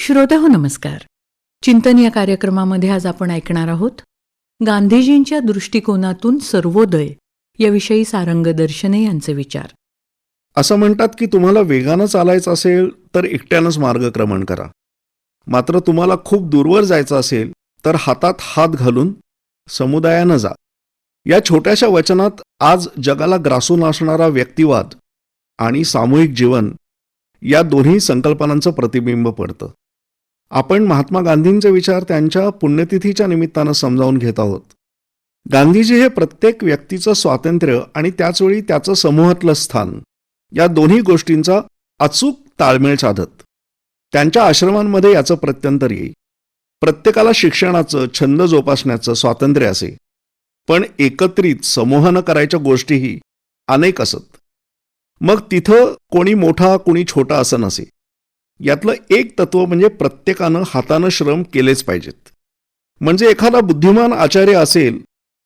श्रोते हो नमस्कार. चिंतन या कार्यक्रमामध्ये आज आपण ऐकणार आहोत गांधीजींच्या दृष्टिकोनातून सर्वोदय याविषयी सारंग दर्शने यांचे विचार. असं म्हणतात की तुम्हाला वेगानं चालायचं असेल तर एकट्यानंच मार्गक्रमण करा. मात्र तुम्हाला खूप दूरवर जायचं असेल तर हातात हात घालून समुदायानं जा. या छोट्याशा वचनात आज जगाला ग्रासून असणारा व्यक्तिवाद आणि सामूहिक जीवन या दोन्ही संकल्पनांचं प्रतिबिंब पडतं. आपण महात्मा गांधींचे विचार त्यांच्या पुण्यतिथीच्या निमित्तानं समजावून घेत आहोत. गांधीजी हे प्रत्येक व्यक्तीचं स्वातंत्र्य आणि त्याचवेळी त्याचं समूहातलं स्थान या दोन्ही गोष्टींचा अचूक ताळमेळ साधत. त्यांच्या आश्रमांमध्ये याचं प्रत्यंतर येई. प्रत्येकाला शिक्षणाचं छंद जोपासण्याचं स्वातंत्र्य असे. पण एकत्रित समूहानं करायच्या गोष्टीही अनेक असत. मग तिथं कोणी मोठा कोणी छोटा असं नसे. यातलं एक तत्व म्हणजे प्रत्येकानं हातानं श्रम केलेच पाहिजेत. म्हणजे एखादा बुद्धिमान आचार्य असेल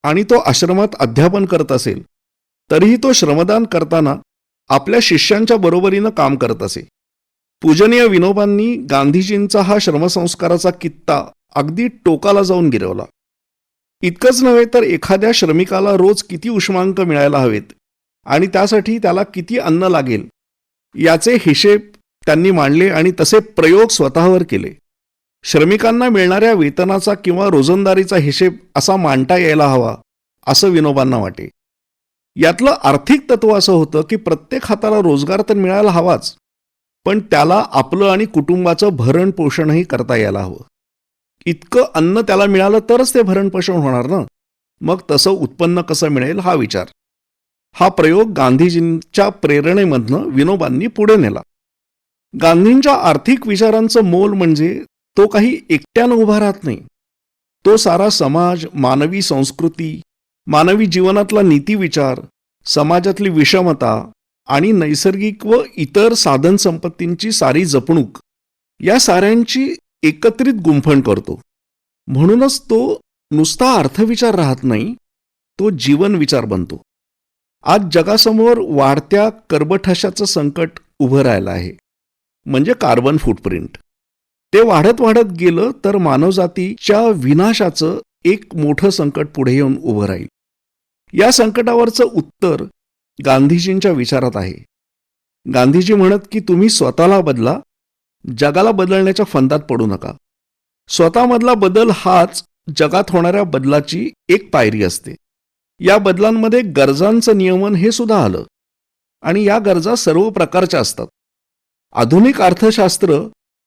आणि तो आश्रमात अध्यापन करत असेल तरीही तो श्रमदान करताना आपल्या शिष्यांच्या बरोबरीनं काम करत असे. पूजनीय विनोबांनी गांधीजींचा हा श्रमसंस्काराचा कित्ता अगदी टोकाला जाऊन गिरवला. इतकंच नव्हे तर एखाद्या श्रमिकाला रोज किती उष्मांक मिळायला हवेत आणि त्यासाठी त्याला किती अन्न लागेल याचे हिशेब त्यांनी मांडले आणि तसे प्रयोग स्वतःवर केले. श्रमिकांना मिळणाऱ्या वेतनाचा किंवा रोजंदारीचा हिशेब असा मांडता यायला हवा असं विनोबांना वाटे. यातलं आर्थिक तत्व असं होतं की प्रत्येक हाताला रोजगार तर मिळायला हवाच पण त्याला आपलं आणि कुटुंबाचं भरण पोषणही करता यायला हवं. इतकं अन्न त्याला मिळालं तरच ते भरण पोषण होणार ना? मग तसं उत्पन्न कसं मिळेल हा विचार. हा प्रयोग गांधीजींच्या प्रेरणेमधनं विनोबांनी पुढे नेला. गांधींच्या आर्थिक विचारांचं मोल म्हणजे तो काही एकट्यानं उभा राहत नाही. तो सारा समाज मानवी संस्कृती मानवी जीवनातला नीतिविचार समाजातली विषमता आणि नैसर्गिक व इतर साधन संपत्तींची सारी जपणूक या साऱ्यांची एकत्रित गुंफण करतो. म्हणूनच तो नुसता अर्थविचार राहत नाही तो जीवन विचार बनतो. आज जगासमोर वाढत्या कर्बठशाचं संकट उभं राहिलं आहे. म्हणजे कार्बन फुटप्रिंट ते वाढत वाढत गेलं तर मानवजातीच्या विनाशाचं एक मोठं संकट पुढे येऊन उभं राहील. या संकटावरचं उत्तर गांधीजींच्या विचारात आहे. गांधीजी म्हणत की तुम्ही स्वतःला बदला जगाला बदलण्याच्या फंदात पडू नका. स्वतःमधला बदल हाच जगात होणाऱ्या बदलाची एक पायरी असते. या बदलांमध्ये गरजांचं नियमन हे सुद्धा आलं. आणि या गरजा सर्व प्रकारच्या असतात. आधुनिक अर्थशास्त्र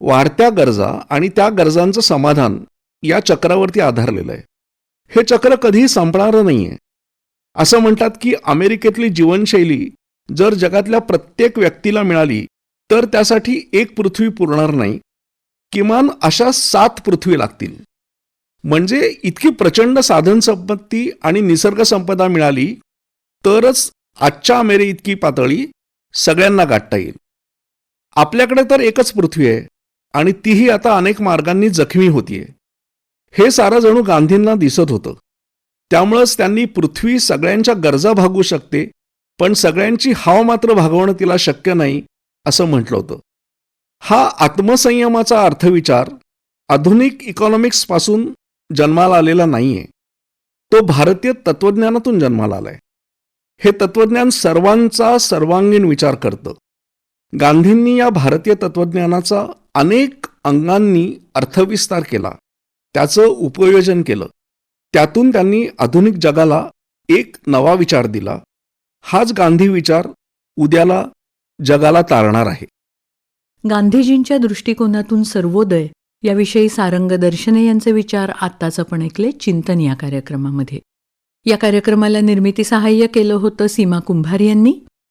वाढत्या गरजा आणि त्या गरजांचं समाधान या चक्रावरती आधारलेलं आहे. हे चक्र कधीही संपणारं नाहीये. असं म्हणतात की अमेरिकेतली जीवनशैली जर जगातल्या प्रत्येक व्यक्तीला मिळाली तर त्यासाठी एक पृथ्वी पुरणार नाही किमान अशा सात पृथ्वी लागतील. म्हणजे इतकी प्रचंड साधन संपत्ती आणि निसर्ग संपदा मिळाली तरच आजच्या अमेरि इतकी पातळी सगळ्यांना गाठता येईल. आपल्याकडे तर एकच पृथ्वी आहे आणि तीही आता अनेक मार्गांनी जखमी होतीये. हे सारं जणू गांधींना दिसत होतं. त्यामुळंच त्यांनी पृथ्वी सगळ्यांच्या गरजा भागू शकते पण सगळ्यांची हाव मात्र भागवणं तिला शक्य नाही असं म्हटलं होतं. हा आत्मसंयमाचा अर्थविचार आधुनिक इकॉनॉमिक्सपासून जन्माला आलेला नाहीये. तो भारतीय तत्वज्ञानातून जन्माला आलाय. हे तत्वज्ञान सर्वांचा सर्वांगीण विचार करतं. गांधींनी या भारतीय तत्वज्ञानाचा अनेक अंगांनी अर्थविस्तार केला त्याचं उपयोजन केलं. त्यातून त्यांनी आधुनिक जगाला एक नवा विचार दिला. हाच गांधी विचार उद्याला जगाला तारणार आहे. गांधीजींच्या दृष्टिकोनातून सर्वोदय याविषयी सारंग दर्शने यांचे विचार आत्ताच आपण ऐकले चिंतन या कार्यक्रमामध्ये. या कार्यक्रमाला निर्मिती सहाय्य केलं होतं सीमा कुंभार यांनी.